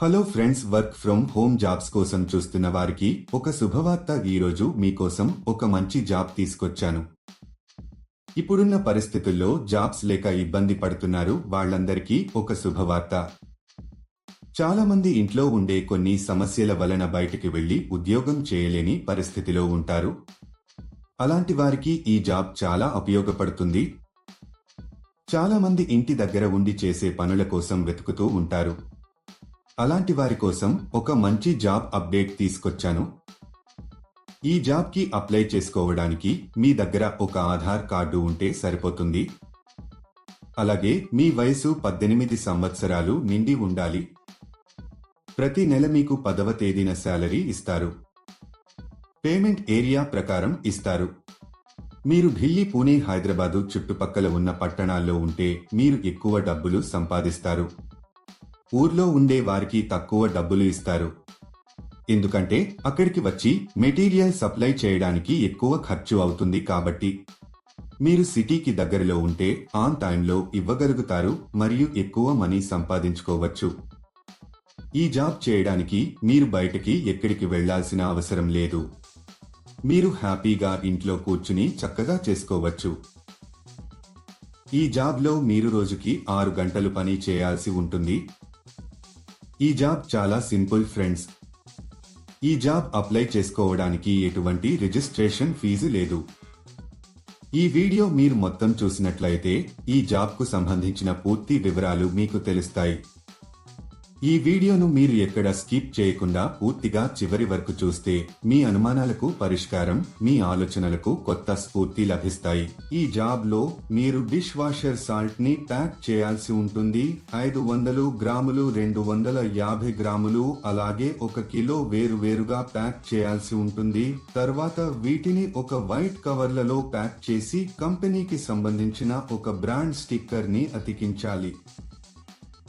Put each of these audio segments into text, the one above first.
Hello friends work from home jobs కోసం చూస్తున్న వారికి ఒక శుభవార్త ఈరోజు మీకోసం ఒక మంచి జాబ్ తీసుకొచ్చాను. ఇప్పుడున్న పరిస్థితుల్లో జాబ్స్ లేక ఇబ్బంది పడుతున్నారు వాళ్ళందరికీ ఒక శుభవార్త. చాలా మంది ఇంట్లో ఉండే కొన్ని సమస్యల వలన బయటికి వెళ్ళి ఉద్యోగం చేయలేని పరిస్థితిలో ఉంటారు. అలాంటి వారికి ఈ జాబ్ చాలా ఉపయోగపడుతుంది. చాలా మంది ఇంటి దగ్గర ఉండి చేసే పనుల కోసం వెతుకుతూ ఉంటారు. అలాంటి వారి కోసం ఒక మంచి జాబ్ అప్డేట్ తీసుకొచ్చాను. ఈ జాబ్కి అప్లై చేసుకోవడానికి మీ దగ్గర ఒక ఆధార్ కార్డు ఉంటే సరిపోతుంది. అలాగే మీ వయసు పద్దెనిమిది సంవత్సరాలు నిండి ఉండాలి. ప్రతి నెల మీకు పదవ తేదీన శాలరీ ఇస్తారు. పేమెంట్ ఏరియా ప్రకారం ఇస్తారు. మీరు ఢిల్లీ పూణే హైదరాబాదు చుట్టుపక్కల ఉన్న పట్టణాల్లో ఉంటే మీరు ఎక్కువ డబ్బులు సంపాదిస్తారు. ఊర్లో ఉండే వారికి తక్కువ డబ్బులు ఇస్తారు. ఎందుకంటే అక్కడికి వచ్చి మెటీరియల్ సప్లై చేయడానికి ఎక్కువ ఖర్చు అవుతుంది కాబట్టి. మీరు సిటీకి దగ్గరలో ఉంటే ఆన్ టైంలో ఇవ్వగలుగుతారు మరియు ఎక్కువ మనీ సంపాదించుకోవచ్చు. ఈ జాబ్ చేయడానికి మీరు బయటకి ఎక్కడికి వెళ్ళాల్సిన అవసరం లేదు. మీరు హ్యాపీగా ఇంట్లో కూర్చుని చక్కగా చేసుకోవచ్చు. ఈ జాబ్లో మీరు రోజుకి ఆరు గంటలు పని చేయాల్సి ఉంటుంది. ఈ జాబ్ చాలా సింపుల్ ఫ్రెండ్స్. ఈ జాబ్ అప్లై చేసుకోవడానికి ఎటువంటి రిజిస్ట్రేషన్ ఫీజు లేదు. ఈ వీడియో మీరు మొత్తం చూసినట్లయితే ఈ జాబ్కు సంబంధించిన పూర్తి వివరాలు మీకు తెలుస్తాయి. ఈ వీడియోను మీరు ఎక్కడ స్కిప్ చేయకుండా పూర్తిగా చివరి వరకు చూస్తే మీ అనుమానాలకు పరిష్కారం మీ ఆలోచనలకు కొత్త స్ఫూర్తి లభిస్తాయి. ఈ జాబ్లో మీరు డిష్ వాషర్ సాల్ట్ని ప్యాక్ చేయాల్సి ఉంటుంది. ఐదు వందలు గ్రాములు రెండు వందల యాభై గ్రాములు అలాగే ఒక కిలో వేరు వేరుగా ప్యాక్ చేయాల్సి ఉంటుంది. తర్వాత వీటిని ఒక వైట్ కవర్లలో ప్యాక్ చేసి కంపెనీకి సంబంధించిన ఒక బ్రాండ్ స్టిక్కర్ని అతికించాలి.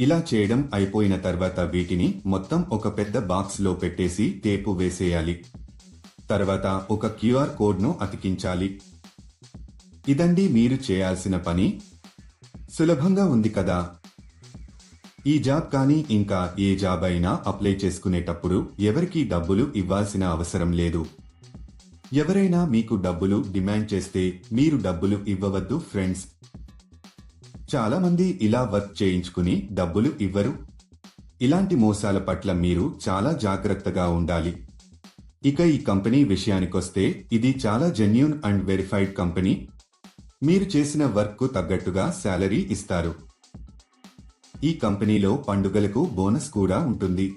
ఇలా చేయడం అయిపోయిన తర్వాత వీటిని మొత్తం ఒక పెద్ద బాక్స్లో పెట్టేసి టేపు వేసేయాలి. తర్వాత ఒక క్యూఆర్ కోడ్ను అతికించాలి. ఇదండి మీరు చేయాల్సిన పని. సులభంగా ఉంది కదా. ఈ జాబ్ కానీ ఇంకా ఏ జాబ్ అయినా అప్లై చేసుకునేటప్పుడు ఎవరికి డబ్బులు ఇవ్వాల్సిన అవసరం లేదు. ఎవరైనా మీకు డబ్బులు డిమాండ్ చేస్తే మీరు డబ్బులు ఇవ్వవద్దు ఫ్రెండ్స్. చాలా మంది ఇలా వర్క్ చేయించుకుని డబ్బులు ఇవ్వరు. ఇలాంటి మోసాల పట్ల మీరు చాలా జాగ్రత్తగా ఉండాలి. ఇక ఈ కంపెనీ విషయానికొస్తే ఇది చాలా జెన్యున్ అండ్ వెరిఫైడ్ కంపెనీ. మీరు చేసిన వర్క్కు తగ్గట్టుగా శాలరీ ఇస్తారు. ఈ కంపెనీలో పండుగలకు బోనస్ కూడా ఉంటుంది.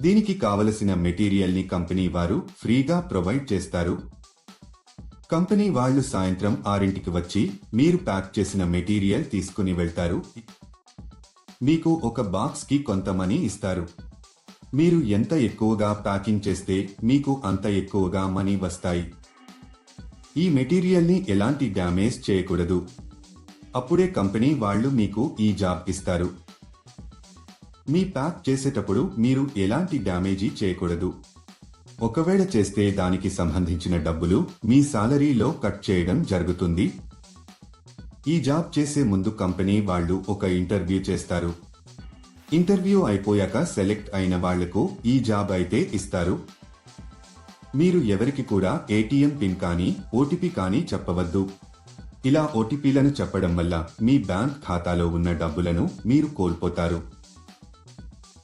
దీనికి కావలసిన మెటీరియల్ని కంపెనీ వారు ఫ్రీగా ప్రొవైడ్ చేస్తారు. కంపెనీ వాళ్ళు సాయంత్రం ఆరింటికి వచ్చి మీరు ప్యాక్ చేసిన మెటీరియల్ తీసుకుని వెళ్తారు. మీకు ఒక బాక్స్కి కొంత మనీ ఇస్తారు. మీరు ఎంత ఎక్కువగా ప్యాకింగ్ చేస్తే మీకు అంత ఎక్కువగా మనీ వస్తాయి. ఈ మెటీరియల్ని ఎలాంటి డ్యామేజ్ చేయకూడదు. అప్పుడే కంపెనీ వాళ్ళు మీకు ఈ జాబ్ ఇస్తారు. మీ ప్యాక్ చేసేటప్పుడు మీరు ఎలాంటి డ్యామేజీ చేయకూడదు. ఒకవేళ చేస్తే దానికి సంబంధించిన డబ్బులు మీ సాలరీలో కట్ చేయడం జరుగుతుంది. ఈ జాబ్ చేసే ముందు కంపెనీ వాళ్ళు ఒక ఇంటర్వ్యూ చేస్తారు. ఇంటర్వ్యూ అయిపోయాక సెలెక్ట్ అయిన వాళ్ళకు ఈ జాబ్ అయితే ఇస్తారు. మీరు ఎవరికి కూడా ఏటీఎం పిన్ కానీ ఓటీపీ కానీ చెప్పవద్దు. ఇలా ఓటీపీలను చెప్పడం వల్ల మీ బ్యాంక్ ఖాతాలో ఉన్న డబ్బులను మీరు కోల్పోతారు.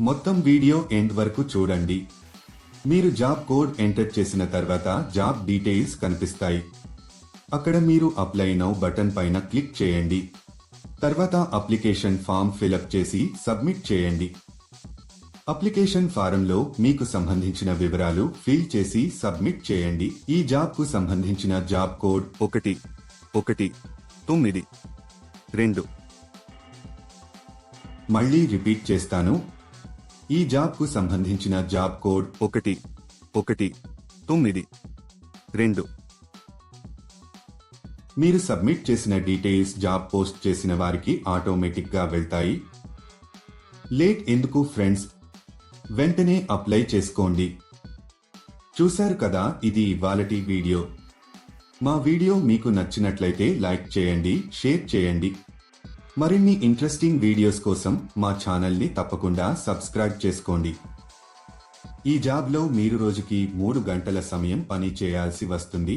మొత్తం వీడియో ఎండ్ వరకు చూడండి. మీరు జాబ్ కోడ్ ఎంటర్ చేసిన తర్వాత జాబ్ డీటెయిల్స్ కనిపిస్తాయి. అక్కడ మీరు అప్లై నౌ బటన్ పైన క్లిక్ చేయండి. తర్వాత అప్లికేషన్ ఫామ్ ఫిలప్ చేసి సబ్మిట్ చేయండి. అప్లికేషన్ ఫారంలో మీకు సంబంధించిన వివరాలు ఫిల్ చేసి సబ్మిట్ చేయండి. ఈ జాబ్కు సంబంధించిన జాబ్ కోడ్ ఒకటి ఒకటి తొమ్మిది రెండు. మళ్ళీ రిపీట్ చేస్తాను. ఈ జాబ్కు సంబంధించిన జాబ్ కోడ్ ఒకటి ఒకటి తొమ్మిది రెండు. మీరు సబ్మిట్ చేసిన డీటెయిల్స్ జాబ్ పోస్ట్ చేసిన వారికి ఆటోమేటిక్గా వెళ్తాయి. లేట్ ఎందుకు ఫ్రెండ్స్? వెంటనే అప్లై చేసుకోండి. చూశారు కదా ఇది ఇవాళటి వీడియో. మా వీడియో మీకు నచ్చినట్లయితే లైక్ చేయండి షేర్ చేయండి. మరిన్ని ఇంట్రెస్టింగ్ వీడియోస్ కోసం మా ఛానల్ని తప్పకుండా సబ్స్క్రైబ్ చేసుకోండి. ఈ జాబ్లో మీరు రోజుకి మూడు గంటల సమయం పని చేయాల్సి వస్తుంది.